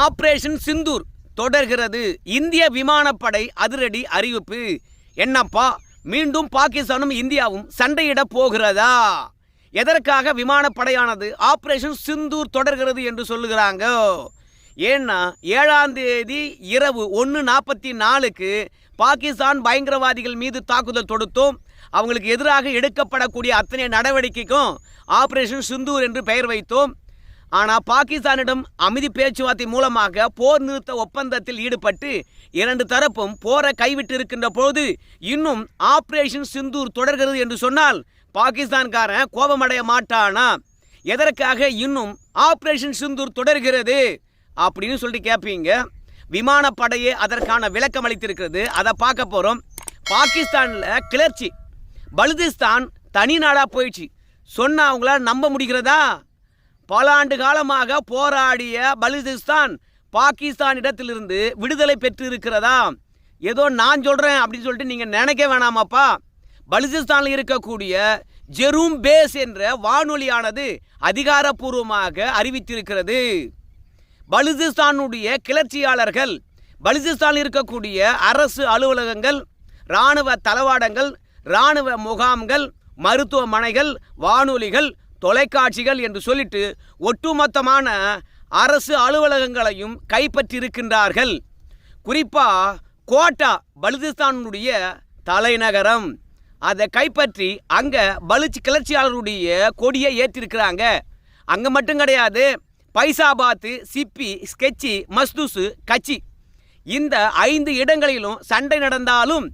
Operation Sindoor தொடர்கிறது. இந்திய விமானப்படை அதிரடி அறிவிப்பு. என்னப்பா மீண்டும் பாகிஸ்தானும் இந்தியாவும் சண்டையிட போகிறதா? எதற்காக விமானப்படையானது ஆபரேஷன் சிந்தூர் தொடர்கிறது என்று சொல்லுகிறாங்க? ஏன்னா ஏழாம் தேதி இரவு ஒன்று நாற்பத்தி நாலுக்கு பாகிஸ்தான் பயங்கரவாதிகள் மீது தாக்குதல் தொடுத்தும். அவங்களுக்கு எதிராக எடுக்கப்படக்கூடிய அத்தனை நடவடிக்கைக்கும் ஆபரேஷன் சிந்தூர் என்று பெயர் வைத்தோம். ஆனால் பாகிஸ்தானிடம் அமைதி பேச்சுவார்த்தை மூலமாக போர் நிறுத்த ஒப்பந்தத்தில் ஈடுபட்டு இரண்டு தரப்பும் போரை கைவிட்டு இருக்கின்ற பொழுது இன்னும் ஆப்ரேஷன் சிந்தூர் தொடர்கிறது என்று சொன்னால் பாகிஸ்தான்காரன் கோபமடைய மாட்டானா? எதற்காக இன்னும் ஆப்ரேஷன் சிந்தூர் தொடர்கிறது அப்படின்னு சொல்லிட்டு கேட்பீங்க விமானப்படையே அதற்கான விளக்கம் அளித்திருக்கிறது. அதை பார்க்க போகிறோம் பாகிஸ்தானில் கிளர்ச்சி. பலுதிஸ்தான் தனி நாடாக போயிடுச்சு. சொன்னால் அவங்களால நம்ப முடிகிறதா? பல ஆண்டு காலமாக போராடிய பலுதிஸ்தான் பாகிஸ்தானிடத்திலிருந்து விடுதலை பெற்று இருக்கிறதா ஏதோ நான் சொல்கிறேன் அப்படின்னு சொல்லிட்டு நீங்கள் நினைக்க வேணாமாப்பா. பலுசிஸ்தானில் இருக்கக்கூடிய ஜெரூம் பேஸ் என்ற வானொலியானது அதிகாரப்பூர்வமாக அறிவித்திருக்கிறது. பலுசிஸ்தானுடைய கிளர்ச்சியாளர்கள் பலுசிஸ்தானில் இருக்கக்கூடிய அரசு அலுவலகங்கள் இராணுவ தளவாடங்கள் இராணுவ முகாம்கள் மருத்துவமனைகள் வானொலிகள் தொலைக்காட்சிகள் என்று சொல்லிட்டு ஒட்டுமொத்தமான அரசு அலுவலகங்களையும் கைப்பற்றியிருக்கின்றார்கள். குறிப்பாக கோட்டா பலுதிஸ்தானுடைய தலைநகரம். அதை கைப்பற்றி அங்கே பலுச் கிளர்ச்சியாளருடைய கொடியை ஏற்றிருக்கிறாங்க. அங்கே மட்டும் கிடையாது பைசாபாத்து சிப்பி ஸ்கெட்சி மஸ்தூசு கட்சி. இந்த ஐந்து இடங்களிலும் சண்டை நடந்தாலும்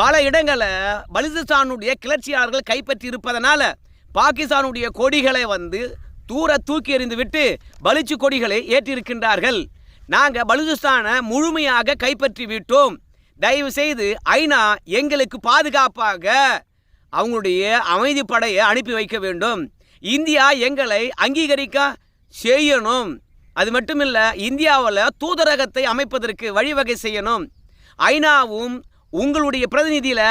பல இடங்களை பலுதிஸ்தானுடைய கிளர்ச்சியாளர்கள் கைப்பற்றி இருப்பதனால் பாகிஸ்தானுடைய கொடிகளை வந்து தூர தூக்கி எறிந்து விட்டு பலிச்சு கொடிகளை ஏற்றிருக்கின்றார்கள். நாங்கள் பலுச்சிஸ்தானை முழுமையாக கைப்பற்றி விட்டோம். தயவு செய்து ஐநா எங்களுக்கு பாதுகாப்பாக அவங்களுடைய அமைதி படையை அனுப்பி வைக்க வேண்டும். இந்தியா எங்களை அங்கீகரிக்க செய்யணும். அது மட்டும் இல்லை இந்தியாவில் தூதரகத்தை அமைப்பதற்கு வழிவகை செய்யணும். ஐநாவும் உங்களுடைய பிரதிநிதியில்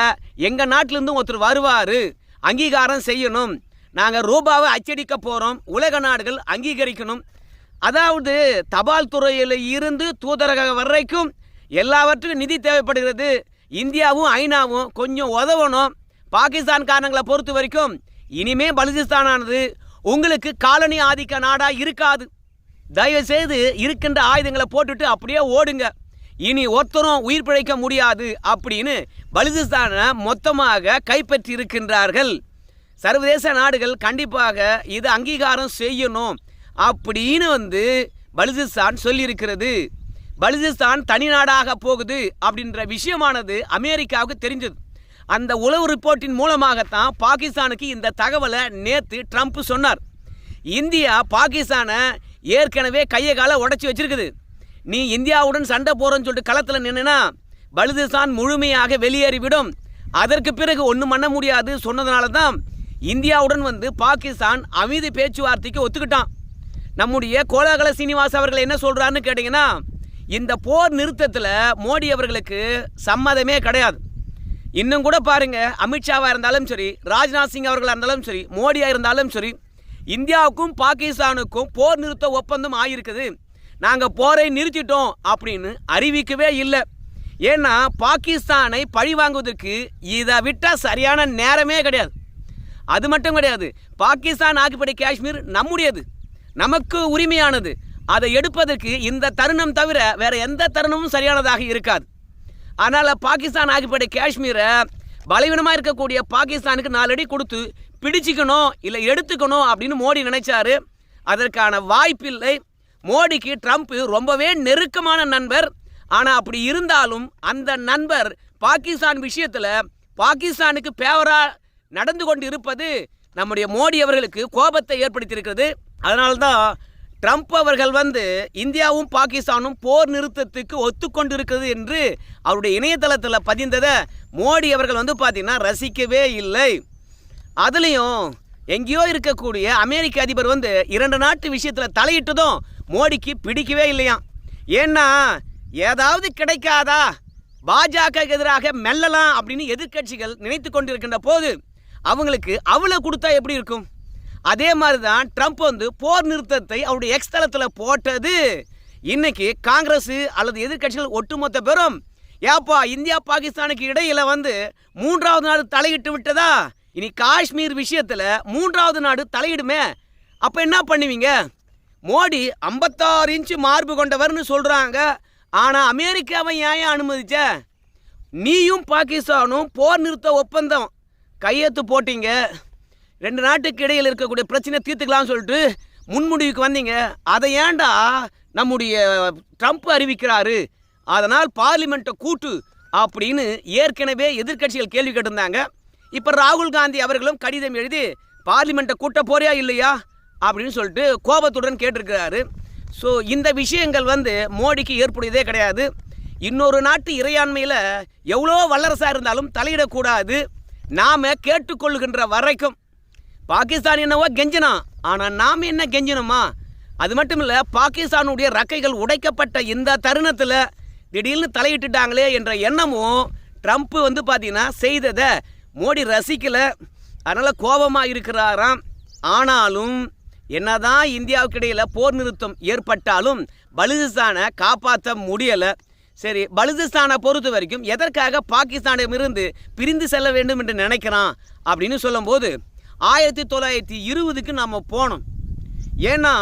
எங்கள் நாட்டிலேருந்து ஒருத்தர் வருவார். அங்கீகாரம் செய்யணும். நாங்கள் ரூபாவை அச்சடிக்க போகிறோம் உலக நாடுகள் அங்கீகரிக்கணும். அதாவது தபால் துறையில் இருந்து தூதரக வரைக்கும் எல்லாவற்றுக்கும் நிதி தேவைப்படுகிறது. இந்தியாவும் ஐநாவும் கொஞ்சம் உதவணும். பாகிஸ்தான்காரங்களை பொறுத்த வரைக்கும் இனிமே பலுசிஸ்தானானது உங்களுக்கு காலனி ஆதிக்க நாடாக இருக்காது. தயவு செய்து இருக்கின்ற ஆயுதங்களை போட்டுட்டு அப்படியே ஓடுங்க. இனி ஒருத்தரும் உயிர் பிழைக்க முடியாது அப்படின்னு பலுசிஸ்தானை மொத்தமாக கைப்பற்றி இருக்கின்றார்கள் சர்வதேச நாடுகள் கண்டிப்பாக இது அங்கீகாரம் செய்யணும் அப்படின்னு வந்து பலுசிஸ்தான் சொல்லியிருக்கிறது. பலுசிஸ்தான் தனி நாடாக போகுது அப்படின்ற விஷயமானது அமெரிக்காவுக்கு தெரிஞ்சது. அந்த உளவு ரிப்போர்ட்டின் மூலமாகத்தான் பாகிஸ்தானுக்கு இந்த தகவலை நேற்று ட்ரம்ப் சொன்னார். இந்தியா பாகிஸ்தானை ஏற்கனவே கையை காலை உடச்சி வச்சிருக்குது. நீ இந்தியாவுடன் சண்டை போகிறோன்னு சொல்லிட்டு களத்தில் நின்றுனா பலுதிஸ்தான் முழுமையாக வெளியேறிவிடும். அதற்கு பிறகு ஒன்றும் பண்ண முடியாது சொன்னதுனால தான் இந்தியாவுடன் வந்து பாகிஸ்தான் அமைதி பேச்சுவார்த்தைக்கு ஒத்துக்கிட்டான். நம்முடைய கோலாகல சீனிவாஸ் அவர்கள் என்ன சொல்கிறாருன்னு கேட்டிங்கன்னா இந்த போர் நிறுத்தத்தில் மோடி அவர்களுக்கு சம்மதமே கிடையாது. இன்னும் கூட பாருங்கள் அமித்ஷாவாக இருந்தாலும் சரி ராஜ்நாத் சிங் அவர்களாக இருந்தாலும் சரி மோடியாக இருந்தாலும் சரி இந்தியாவுக்கும் பாகிஸ்தானுக்கும் போர் நிறுத்த ஒப்பந்தம் ஆகியிருக்குது நாங்கள் போரை நிறுத்திட்டோம் அப்படின்னு அறிவிக்கவே இல்லை. ஏன்னா பாகிஸ்தானை பழி வாங்குவதற்கு இதை விட்டால் சரியான நேரமே கிடையாது. அது மட்டும் கிடையாது. பாகிஸ்தான் ஆக்கிப்படை காஷ்மீர் நம்முடையது. நமக்கு உரிமையானது. அதை எடுப்பதற்கு இந்த தருணம் தவிர வேறு எந்த தருணமும் சரியானதாக இருக்காது. அதனால் பாகிஸ்தான் ஆக்கிப்படை காஷ்மீரை பலவீனமாக இருக்கக்கூடிய பாகிஸ்தானுக்கு நாலடி கொடுத்து பிடிச்சிக்கணும் இல்லை எடுத்துக்கணும் அப்படின்னு மோடி நினைச்சாரு. அதற்கான வாய்ப்பில்லை. மோடிக்கு ட்ரம்ப் ரொம்பவே நெருக்கமான நண்பர். ஆனால் அப்படி இருந்தாலும் அந்த நண்பர் பாகிஸ்தான் விஷயத்தில் பாகிஸ்தானுக்கு பேவரா நடந்து கொண்டு இருப்பது நம்முடைய மோடி அவர்களுக்கு கோபத்தை ஏற்படுத்தியிருக்கிறது. அதனால்தான் ட்ரம்ப் அவர்கள் வந்து இந்தியாவும் பாகிஸ்தானும் போர் நிறுத்தத்துக்கு ஒத்துக்கொண்டிருக்கிறது என்று அவருடைய இணையதளத்தில் பதிந்ததை மோடி அவர்கள் வந்து பார்த்தீங்கன்னா ரசிக்கவே இல்லை. அதுலேயும் எங்கேயோ இருக்கக்கூடிய அமெரிக்க அதிபர் வந்து இரண்டு நாட்டு விஷயத்தில் தலையிட்டதும் மோடிக்கு பிடிக்கவே இல்லையாம். ஏன்னா ஏதாவது கிடைக்காதா பாஜக எதிராக மெல்லலாம் அப்படின்னு எதிர்க்கட்சிகள் நினைத்து கொண்டிருக்கின்ற போது அவங்களுக்கு அவ்வளோ கொடுத்தா எப்படி இருக்கும்? அதே மாதிரி தான் ட்ரம்ப் வந்து போர் நிறுத்தத்தை அவருடைய எக்ஸ் தளத்தில் போட்டது. இன்னைக்கு காங்கிரஸ் அல்லது எதிர்க்கட்சிகள் ஒட்டுமொத்த பேரும் ஏப்பா இந்தியா பாகிஸ்தானுக்கு இடையில வந்து மூன்றாவது நாடு தலையிட்டு விட்டதா? இனி காஷ்மீர் விஷயத்தில் மூன்றாவது நாடு தலையிடுமே. அப்போ என்ன பண்ணுவீங்க? மோடி ஐம்பத்தாறு இன்ச்சு மார்பு கொண்டவர்னு சொல்கிறாங்க ஆனால் அமெரிக்காவை ஏன் அனுமதிச்ச? நீயும் பாகிஸ்தானும் போர் நிறுத்த ஒப்பந்தம். கையெழுத்து போட்டீங்க. ரெண்டு நாட்டுக்கு இடையில் இருக்கக்கூடிய பிரச்சனை தீர்த்துக்கலாம்னு சொல்லிட்டு முன்முடிவுக்கு வந்தீங்க. அதை ஏண்டா நம்முடைய ட்ரம்ப் அறிவிக்கிறாரு? அதனால் பார்லிமெண்ட்டை கூட்டு அப்படின்னு ஏற்கனவே எதிர்க்கட்சிகள் கேள்வி கேட்டிருந்தாங்க. இப்போ ராகுல் காந்தி அவர்களும் கடிதம் எழுதி பார்லிமெண்ட்டை கூட்ட போறியா இல்லையா? அப்படின்னு சொல்லிட்டு கோபத்துடன் கேட்டிருக்கிறாரு. ஸோ இந்த விஷயங்கள் வந்து மோடிக்கு ஏற்புடையதே கிடையாது. இன்னொரு நாட்டு இறையாண்மையில் எவ்வளோ வல்லரசாக இருந்தாலும் தலையிடக்கூடாது. நாம் கேட்டுக்கொள்கின்ற வரைக்கும் பாகிஸ்தான் என்னவோ கெஞ்சினோம் ஆனால் நாம் என்ன கெஞ்சினோமா? அது மட்டும் இல்லை பாகிஸ்தானுடைய ரக்கைகள் உடைக்கப்பட்ட இந்த தருணத்தில் திடீர்னு தலையிட்டுட்டாங்களே என்ற எண்ணமும் ட்ரம்ப் வந்து பார்த்தீங்கன்னா செய்ததை மோடி ரசிக்கலை. அதனால் கோபமாக இருக்கிறாராம். ஆனாலும் என்னதான் இந்தியாவுக்கு இடையில் போர் நிறுத்தம் ஏற்பட்டாலும் பலுசிஸ்தானை காப்பாற்ற முடியலை. சரி பலுதிஸ்தானை பொறுத்த வரைக்கும் எதற்காக பாகிஸ்தானிடமிருந்து பிரிந்து செல்ல வேண்டும் என்று நினைக்கிறான் அப்படின்னு சொல்லும்போது ஆயிரத்தி தொள்ளாயிரத்தி இருபதுக்கு நம்ம போனோம். ஏன்னா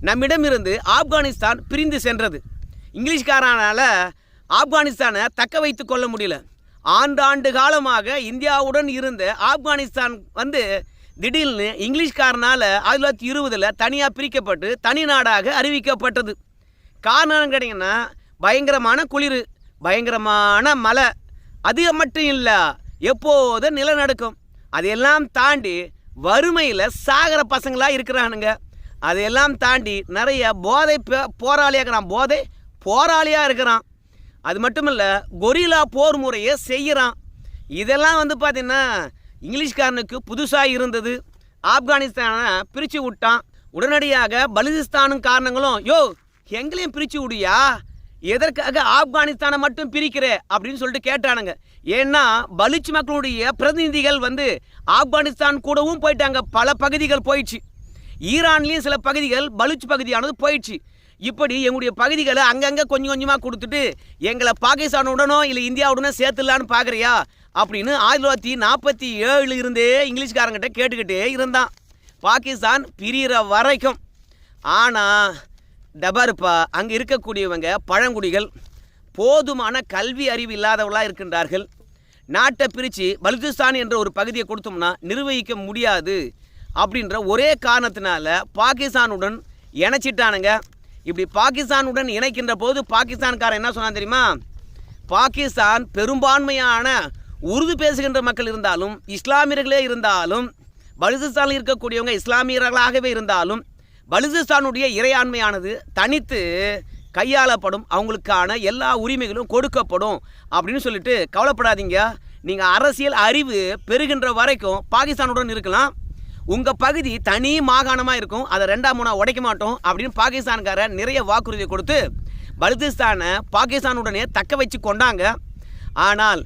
நம்மிடமிருந்து ஆப்கானிஸ்தான் பிரிந்து சென்றது. இங்கிலீஷ்காரனால் ஆப்கானிஸ்தானை தக்க வைத்து கொள்ள முடியல. ஆண்டாண்டு காலமாக இந்தியாவுடன் இருந்த ஆப்கானிஸ்தான் வந்து திடீர்னு இங்கிலீஷ்காரனால் ஆயிரத்தி தொள்ளாயிரத்தி இருபதில் தனியாக பிரிக்கப்பட்டு தனி நாடாக அறிவிக்கப்பட்டது. காரணம் கேட்டிங்கன்னா பயங்கரமான குளிர் பயங்கரமான மழை. அது மட்டும் இல்லை எப்போதும் நிலநடுக்கம். அதையெல்லாம் தாண்டி வறுமையில் சாகிற பசங்களாக இருக்கிறானுங்க. அதையெல்லாம் தாண்டி நிறைய போதை போராளியாக இருக்கிறான். போதை போராளியாக இருக்கிறான். அது மட்டும் இல்லை கொரில்லா போர் முறையை செய்கிறான். இதெல்லாம் வந்து பார்த்திங்கன்னா இங்கிலீஷ்காரனுக்கு புதுசாக இருந்தது. ஆப்கானிஸ்தானை பிரித்து விட்டான். உடனடியாக பலுதிஸ்தானும் காரணங்களும் யோ எங்களையும் பிரித்து விடியா? எதற்காக ஆப்கானிஸ்தானை மட்டும் பிரிக்கிற அப்படின்னு சொல்லிட்டு கேட்டானுங்க. ஏன்னா பலுச் மக்களுடைய பிரதிநிதிகள் வந்து ஆப்கானிஸ்தான் கூடவும் போயிட்டாங்க. பல பகுதிகள் போயிடுச்சு. ஈரான்லேயும் சில பகுதிகள் பலுச் பகுதியானது போயிடுச்சு. இப்படி எங்களுடைய பகுதிகளை அங்கங்கே கொஞ்சம் கொஞ்சமாக கொடுத்துட்டு எங்களை பாகிஸ்தானுடனோ இல்லை இந்தியாவுடனோ சேர்த்துலான்னு பார்க்குறியா அப்படின்னு ஆயிரத்தி தொள்ளாயிரத்தி நாற்பத்தி ஏழு இருந்தே இங்கிலீஷ்காரங்கிட்ட கேட்டுக்கிட்டே இருந்தான். பாகிஸ்தான் பிரிகிற வரைக்கும். ஆனால் டபாருப்பா அங்கே இருக்கக்கூடியவங்க பழங்குடிகள் போதுமான கல்வி அறிவு இல்லாதவர்களாக இருக்கின்றார்கள். நாட்டை பிரித்து பலுச்சிஸ்தான் என்ற ஒரு பகுதியை கொடுத்தோம்னா நிர்வகிக்க முடியாது அப்படின்ற ஒரே காரணத்தினால பாகிஸ்தானுடன் இணைச்சிட்டானுங்க. இப்படி பாகிஸ்தானுடன் இணைக்கின்ற போது பாகிஸ்தான்காரன் என்ன சொன்னான் தெரியுமா? பாகிஸ்தான் பெரும்பான்மையான உருது பேசுகின்ற மக்கள் இருந்தாலும் இஸ்லாமியர்களே இருந்தாலும் பலுசிஸ்தானில் இருக்கக்கூடியவங்க இஸ்லாமியர்களாகவே இருந்தாலும் பலுசிஸ்தானுடைய இறையாண்மையானது தனித்து கையாளப்படும் அவங்களுக்கான எல்லா உரிமைகளும் கொடுக்கப்படும் அப்படின்னு சொல்லிட்டு கவலைப்படாதீங்க. நீங்கள் அரசியல் அறிவு பெறுகின்ற வரைக்கும் பாகிஸ்தானுடன் இருக்கலாம். உங்கள் பகுதி தனி மாகாணமாக இருக்கும். அதை ரெண்டாம் மூணாக உடைக்க மாட்டோம் அப்படின்னு பாகிஸ்தான்காரர் நிறைய வாக்குறுதி கொடுத்து பலுதிஸ்தானை பாகிஸ்தானுடனே தக்க வச்சு கொண்டாங்க. ஆனால்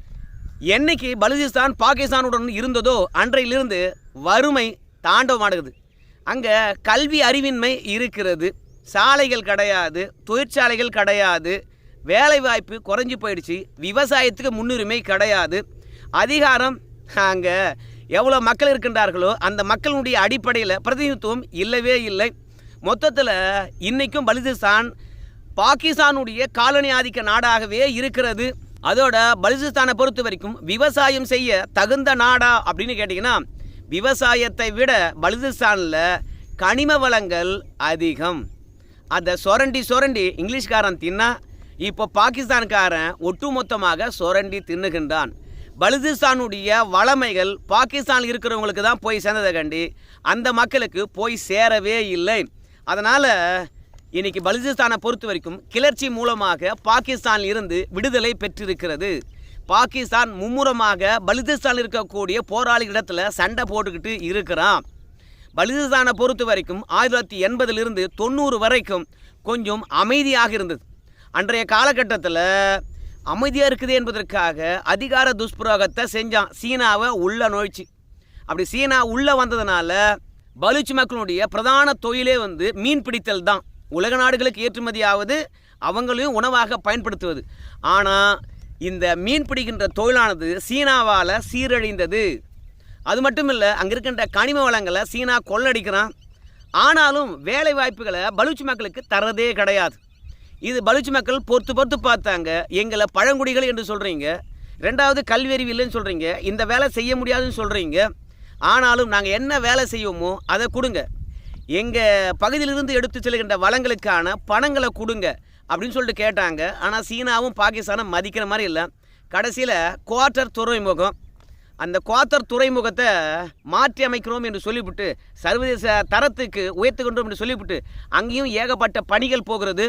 என்னைக்கு பலுதிஸ்தான் பாகிஸ்தானுடன் இருந்ததோ அன்றையிலிருந்து வறுமை தாண்டவமாடுகிறது அங்கே கல்வி அறிவின்மை இருக்கிறது. சாலைகள் கிடையாது தொழிற்சாலைகள் கிடையாது வேலைவாய்ப்பு குறைஞ்சி போயிடுச்சு விவசாயத்துக்கு முன்னுரிமை கிடையாது. அதிகாரம் அங்கே எவ்வளோ மக்கள் இருக்கின்றார்களோ அந்த மக்களுடைய அடிப்படையில் பிரதிநிதித்துவம் இல்லவே இல்லை. மொத்தத்தில் இன்றைக்கும் பலுசிஸ்தான் பாகிஸ்தானுடைய காலனி ஆதிக்க நாடாகவே இருக்கிறது. அதோட பலுச்சிஸ்தானை பொறுத்த வரைக்கும் விவசாயம் செய்ய தகுந்த நாடா அப்படின்னு கேட்டிங்கன்னா விவசாயத்தை விட பலுதிஸ்தானில் கனிம வளங்கள் அதிகம். அதை சொரண்டி சொரண்டி இங்கிலீஷ்காரன் தின்னா இப்போ பாகிஸ்தான்காரன் ஒட்டுமொத்தமாக சொரண்டி தின்னுகின்றான். பலுதிஸ்தானுடைய வளமைகள் பாகிஸ்தான் இருக்கிறவங்களுக்கு தான் போய் சேர்ந்ததை கண்டி அந்த மக்களுக்கு போய் சேரவே இல்லை. அதனால் இன்னைக்கு பலுதிஸ்தானை பொறுத்த வரைக்கும் கிளர்ச்சி மூலமாக பாகிஸ்தானில் இருந்து விடுதலை பெற்றிருக்கிறது. பாகிஸ்தான் மும்முரமாக பலுதிஸ்தான் இருக்கக்கூடிய போராளி இடத்துல சண்டை போட்டுக்கிட்டு இருக்கிறான். பலுதிஸ்தானை பொறுத்த வரைக்கும் ஆயிரத்தி தொள்ளாயிரத்தி எண்பதிலிருந்து தொண்ணூறு வரைக்கும் கொஞ்சம் அமைதியாக இருந்தது. அன்றைய காலகட்டத்தில் அமைதியாக இருக்குது என்பதற்காக அதிகார துஷ்பிரயோகத்தை செஞ்சான் சீனாவை உள்ள நோய்ச்சி அப்படி சீனா உள்ளே வந்ததுனால பலுச் மக்களுடைய பிரதான தொழிலே வந்து மீன் பிடித்தல் தான். உலக நாடுகளுக்கு ஏற்றுமதியாவது அவங்களையும் உணவாக பயன்படுத்துவது. ஆனால் இந்த மீன் பிடிக்கின்ற தொழிலானது சீனாவால் சீரழிந்தது. அது மட்டும் இல்லை அங்கே இருக்கின்ற கனிம வளங்களை சீனா கொள்ளடிக்கிறான். ஆனாலும் வேலை வாய்ப்புகளை பலூச்சி மக்களுக்கு தரதே கிடையாது. இது பலூச்சி மக்கள் பொறுத்து பொறுத்து பார்த்தாங்க. எங்களை பழங்குடிகள் என்று சொல்கிறீங்க ரெண்டாவது கல்வியறிவு இல்லைன்னு சொல்கிறீங்க இந்த வேலை செய்ய முடியாதுன்னு சொல்கிறீங்க ஆனாலும் நாங்கள் என்ன வேலை செய்வோமோ அதை கொடுங்க. எங்கள் பகுதியிலிருந்து எடுத்து செல்கின்ற வளங்களுக்கான பணங்களை கொடுங்க. அப்படின்னு சொல்லிட்டு கேட்டாங்க. ஆனால் சீனாவும் பாகிஸ்தானும் மதிக்கிற மாதிரி இல்லை. கடைசியில் குவார்ட்டர் துறைமுகம். அந்த குவார்ட்டர் துறைமுகத்தை மாற்றி அமைக்கிறோம் என்று சொல்லிவிட்டு சர்வதேச தரத்துக்கு உயர்த்துகின்றோம் என்று சொல்லிவிட்டு அங்கேயும் ஏகப்பட்ட பணிகள் போகிறது.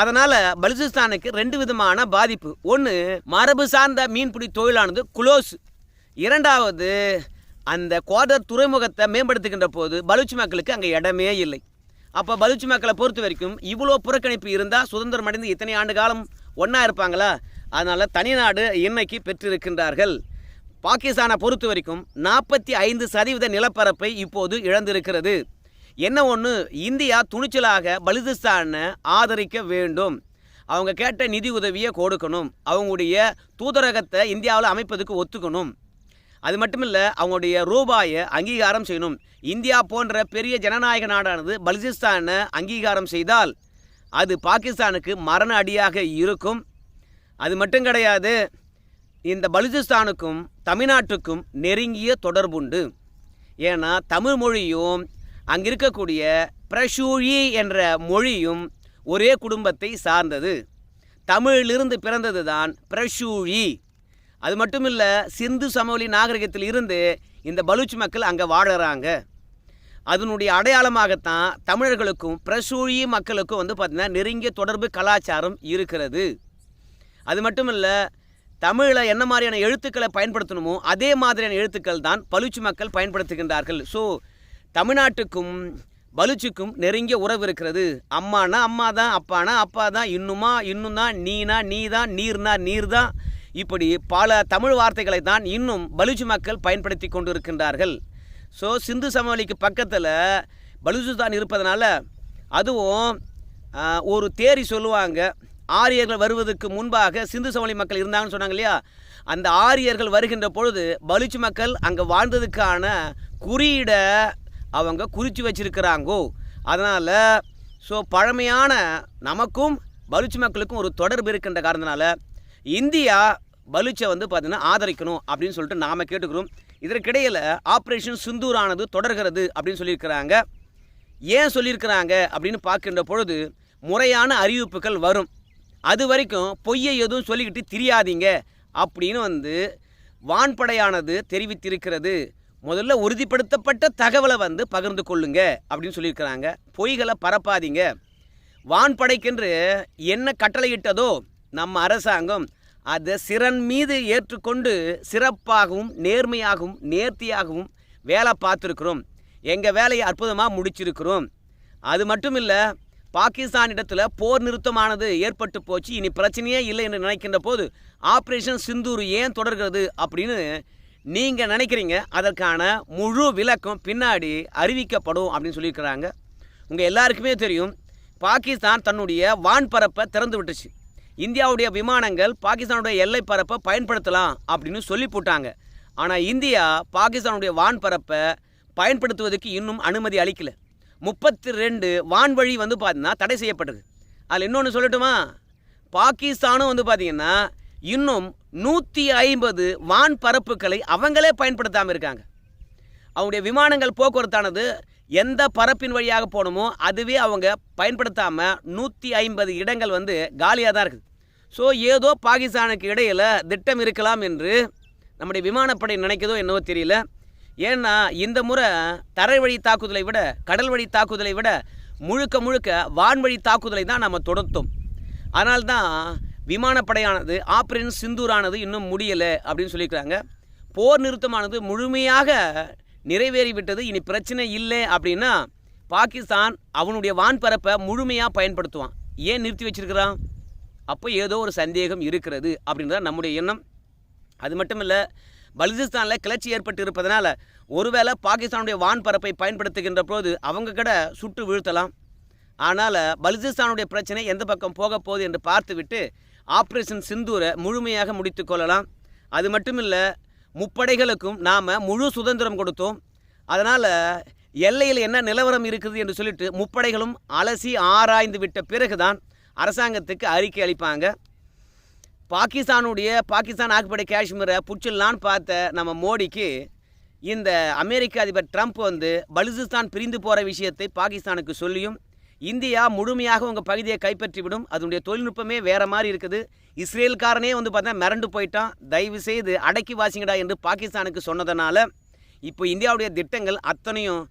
அதனால் பலுச்சிஸ்தானுக்கு ரெண்டு விதமான பாதிப்பு. ஒன்று மரபு சார்ந்த மீன்பிடி தொழிலானது குளோஸ் இரண்டாவது அந்த குவார்டர் துறைமுகத்தை மேம்படுத்துகின்ற போது பலூச் மக்களுக்கு அங்கே இடமே இல்லை. அப்போ பலூச் மக்களை பொறுத்த வரைக்கும் இவ்வளோ புறக்கணிப்பு இருந்தால் சுதந்திரம் அடைந்து இத்தனை ஆண்டு காலம் ஒன்றா இருப்பாங்களா? அதனால் தனிநாடு இன்னைக்கு பெற்றிருக்கின்றார்கள்? பாகிஸ்தானை பொறுத்த வரைக்கும் நாற்பத்தி ஐந்து சதவீத நிலப்பரப்பை இப்போது இழந்திருக்கிறது. என்ன ஒன்று இந்தியா துணிச்சலாக பலுதிஸ்தானை ஆதரிக்க வேண்டும். அவங்க கேட்ட நிதி உதவியை கொடுக்கணும். அவங்களுடைய தூதரகத்தை இந்தியாவில் அமைப்பதுக்கு ஒத்துக்கணும். அது மட்டும் இல்லை அவங்களுடைய ரூபாயை அங்கீகாரம் செய்யணும். இந்தியா போன்ற பெரிய ஜனநாயக நாடானது பலுசிஸ்தானை அங்கீகாரம் செய்தால் அது பாகிஸ்தானுக்கு மரண அடியாக இருக்கும். அது மட்டும் கிடையாது இந்த பலுசிஸ்தானுக்கும் தமிழ்நாட்டுக்கும் நெருங்கிய தொடர்புண்டு. ஏன்னா தமிழ் மொழியும் அங்கே இருக்கக்கூடிய பிரஷூழி என்ற மொழியும் ஒரே குடும்பத்தை சார்ந்தது. தமிழிலிருந்து பிறந்தது தான் பிரஷூழி அது மட்டும் இல்லை சிந்து சமவெளி நாகரிகத்தில் இருந்து இந்த பலூச் மக்கள் அங்கே வாழறாங்க. அதனுடைய அடையாளமாகத்தான் தமிழர்களுக்கும் பிரசூழி மக்களுக்கும் வந்து பார்த்திங்கன்னா நெருங்கிய தொடர்பு கலாச்சாரம் இருக்கிறது. அது மட்டும் இல்லை தமிழில் என்ன மாதிரியான எழுத்துக்களை பயன்படுத்தணுமோ அதே மாதிரியான எழுத்துக்கள் தான் பலுச்சு மக்கள் பயன்படுத்துகின்றார்கள். ஸோ தமிழ்நாட்டுக்கும் பலுச்சுக்கும் நெருங்கிய உறவு இருக்கிறது. அம்மானா அம்மா தான் அப்பானா அப்பா தான் இன்னுமா இன்னும் தான் நீனா நீ தான் நீர்னா நீர் தான் இப்படி பல தமிழ் வார்த்தைகளை தான் இன்னும் பலுச்சு மக்கள் பயன்படுத்தி கொண்டு இருக்கின்றார்கள் ஸோ சிந்து சமவெளிக்கு பக்கத்தில் பலுச்சுஸ்தான் இருப்பதனால அதுவும் ஒரு தேரி சொல்லுவாங்க ஆரியர்கள் வருவதற்கு முன்பாக சிந்து சமவெளி மக்கள் இருந்தாங்கன்னு சொன்னாங்க இல்லையா? அந்த ஆரியர்கள் வருகின்ற பொழுது பலுச்சு மக்கள் அங்கே வாழ்ந்ததுக்கான குறியீடை அவங்க குறித்து வச்சிருக்கிறாங்கோ. அதனால் ஸோ பழமையான நமக்கும் பலுச்சு மக்களுக்கும் ஒரு தொடர்பு இருக்கின்ற காரணத்தினால இந்தியா பலூச்சை வந்து பார்த்தீங்கன்னா ஆதரிக்கணும் அப்படின்னு சொல்லிட்டு நாம் கேட்டுக்கிறோம். இதற்கிடையில் ஆப்ரேஷன் சிந்தூரானது தொடர்கிறது அப்படின்னு சொல்லியிருக்கிறாங்க. ஏன் சொல்லியிருக்கிறாங்க அப்படின்னு பார்க்கின்ற பொழுது முறையான அறிவிப்புகள் வரும். அது வரைக்கும் பொய்யை எதுவும் சொல்லிக்கிட்டு திரியாதீங்க அப்படின்னு வந்து வான்படையானது தெரிவித்திருக்கிறது. முதல்ல உறுதிப்படுத்தப்பட்ட தகவலை வந்து பகிர்ந்து கொள்ளுங்க அப்படின்னு சொல்லியிருக்கிறாங்க. பொய்களை பரப்பாதீங்க. வான்படைக்கென்று என்ன கட்டளையிட்டதோ நம்ம அரசாங்கம் அதை சிறன் மீது ஏற்றுக்கொண்டு சிறப்பாகவும் நேர்மையாகவும் நேர்த்தியாகவும் வேலை பார்த்துருக்குறோம். எங்கள் வேலையை அற்புதமாக முடிச்சிருக்கிறோம். அது மட்டும் இல்லை பாகிஸ்தானிடத்தில் போர் நிறுத்தமானது ஏற்பட்டு போச்சு. இனி பிரச்சனையே இல்லை என்று நினைக்கின்ற போது ஆப்ரேஷன் சிந்தூர் ஏன் தொடர்கிறது அப்படின்னு நீங்கள் நினைக்கிறீங்க. அதற்கான முழு விளக்கம் பின்னாடி அறிவிக்கப்படும் அப்படின்னு சொல்லியிருக்கிறாங்க. உங்கள் எல்லாருக்குமே தெரியும் பாகிஸ்தான் தன்னுடைய வான்பரப்பை திறந்து விட்டுச்சு இந்தியாவுடைய விமானங்கள் பாகிஸ்தானுடைய எல்லை பரப்பை பயன்படுத்தலாம் அப்படின்னு சொல்லி போட்டாங்க. ஆனால் இந்தியா பாகிஸ்தானுடைய வான்பரப்பை பயன்படுத்துவதற்கு இன்னும் அனுமதி அளிக்கல. முப்பத்தி ரெண்டு வான்வழி வந்து பார்த்தீங்கன்னா தடை செய்யப்பட்டது. அதில் இன்னொன்று சொல்லட்டுமா? பாகிஸ்தானும் வந்து பார்த்தீங்கன்னா இன்னும் நூற்றி ஐம்பது வான் பரப்புகளை அவங்களே பயன்படுத்தாமல் இருக்காங்க. அவங்களுடைய விமானங்கள் போக்குவரத்தானது எந்த பரப்பின் வழியாக போகணுமோ அதுவே அவங்க பயன்படுத்தாமல் நூற்றி ஐம்பது இடங்கள் வந்து காலியாக தான் இருக்குது. ஸோ ஏதோ பாகிஸ்தானுக்கு இடையில் திட்டம் இருக்கலாம் என்று நம்முடைய விமானப்படை நினைக்கதோ என்னவோ தெரியல. ஏன்னா இந்த முறை தரை வழி தாக்குதலை விட கடல் வழி தாக்குதலை விட முழுக்க முழுக்க வான்வழி தாக்குதலை தான் நம்ம தொடர்த்தோம் அதனால்தான் விமானப்படையானது ஆப்ரேஷன் சிந்தூரானது இன்னும் முடியலை அப்படின்னு சொல்லியிருக்கிறாங்க. போர் நிறுத்தமானது முழுமையாக நிறைவேறிவிட்டது. இனி பிரச்சனை இல்லை அப்படின்னா பாகிஸ்தான் அவனுடைய வான்பரப்பை முழுமையாக பயன்படுத்துவான். ஏன் நிறுத்தி வச்சிருக்கிறான்? அப்போ ஏதோ ஒரு சந்தேகம் இருக்கிறது அப்படின்றத நம்முடைய எண்ணம். அது மட்டும் இல்லை பலுச்சிஸ்தானில் கிளர்ச்சி ஏற்பட்டு இருப்பதனால ஒருவேளை பாகிஸ்தானுடைய வான்பரப்பை பயன்படுத்துகின்ற போது அவங்க கூட சுட்டு வீழ்த்தலாம். ஆனால் பலுசிஸ்தானுடைய பிரச்சனை எந்த பக்கம் போக போகுது என்று பார்த்துவிட்டு ஆப்ரேஷன் சிந்தூரை முழுமையாக முடித்து கொள்ளலாம். அது மட்டும் இல்லை முப்படைகளுக்கும் நாம் முழு சுதந்திரம் கொடுத்தோம். அதனால் எல்லையில் என்ன நிலவரம் இருக்குது என்று சொல்லிட்டு முப்படைகளும் அலசி ஆராய்ந்து விட்ட பிறகுதான் அரசாங்கத்துக்கு அறிக்கை அளிப்பாங்க. பாகிஸ்தானுடைய பாகிஸ்தான் ஆக்குப்படை காஷ்மீரை புடிச்சிடலான்னு பார்த்த நம்ம மோடிக்கு இந்த அமெரிக்க அதிபர் ட்ரம்ப் வந்து பலுசிஸ்தான் பிரிந்து போகிற விஷயத்தை பாகிஸ்தானுக்கு சொல்லியும் இந்தியா முழுமையாக உங்கள் பகுதியை கைப்பற்றிவிடும் அதனுடைய தொழில்நுட்பமே வேறு மாதிரி இருக்குது. இஸ்ரேல்காரனே வந்து பார்த்தா மிரண்டு போயிட்டான். தயவு செய்து அடக்கி வாசிங்கடா என்று பாகிஸ்தானுக்கு சொன்னதனால இப்போ இந்தியாவுடைய திட்டங்கள் அத்தனையும்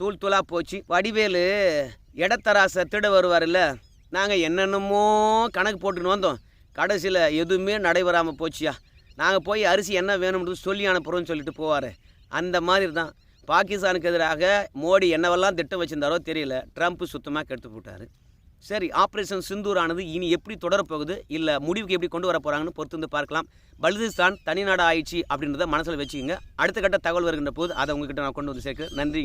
தூள் தூளாக போச்சு. வடிவேலு இடத்தராசை திட வருவார்ல நாங்கள் என்னென்னமோ கணக்கு போட்டுன்னு வந்தோம். கடைசியில் எதுவுமே நடைபெறாமல் போச்சியா? நாங்கள் போய் அரிசி என்ன வேணும்னு சொல்லி அனுப்புகிறோம்னு சொல்லிட்டு போவார். அந்த மாதிரி தான். பாகிஸ்தானுக்கு எதிராக மோடி என்னவெல்லாம் திட்டம் வச்சிருந்தாரோ தெரியல. ட்ரம்ப் சுத்தமாக கெடுத்து போட்டார். சரி ஆப்ரேஷன் சிந்தூரானது இனி எப்படி தொடரப்போகுது? இல்லை முடிவுக்கு எப்படி கொண்டு வர போகிறாங்கன்னு பொறுத்து வந்து பார்க்கலாம். பலுதிஸ்தான் தனிநாடு ஆயிடுச்சு அப்படின்றத மனசில் வச்சுக்கோங்க. அடுத்த கட்ட தகவல் வருகின்ற போது அதை உங்ககிட்ட நான் கொண்டு வந்து சேர்க்க நன்றிங்க.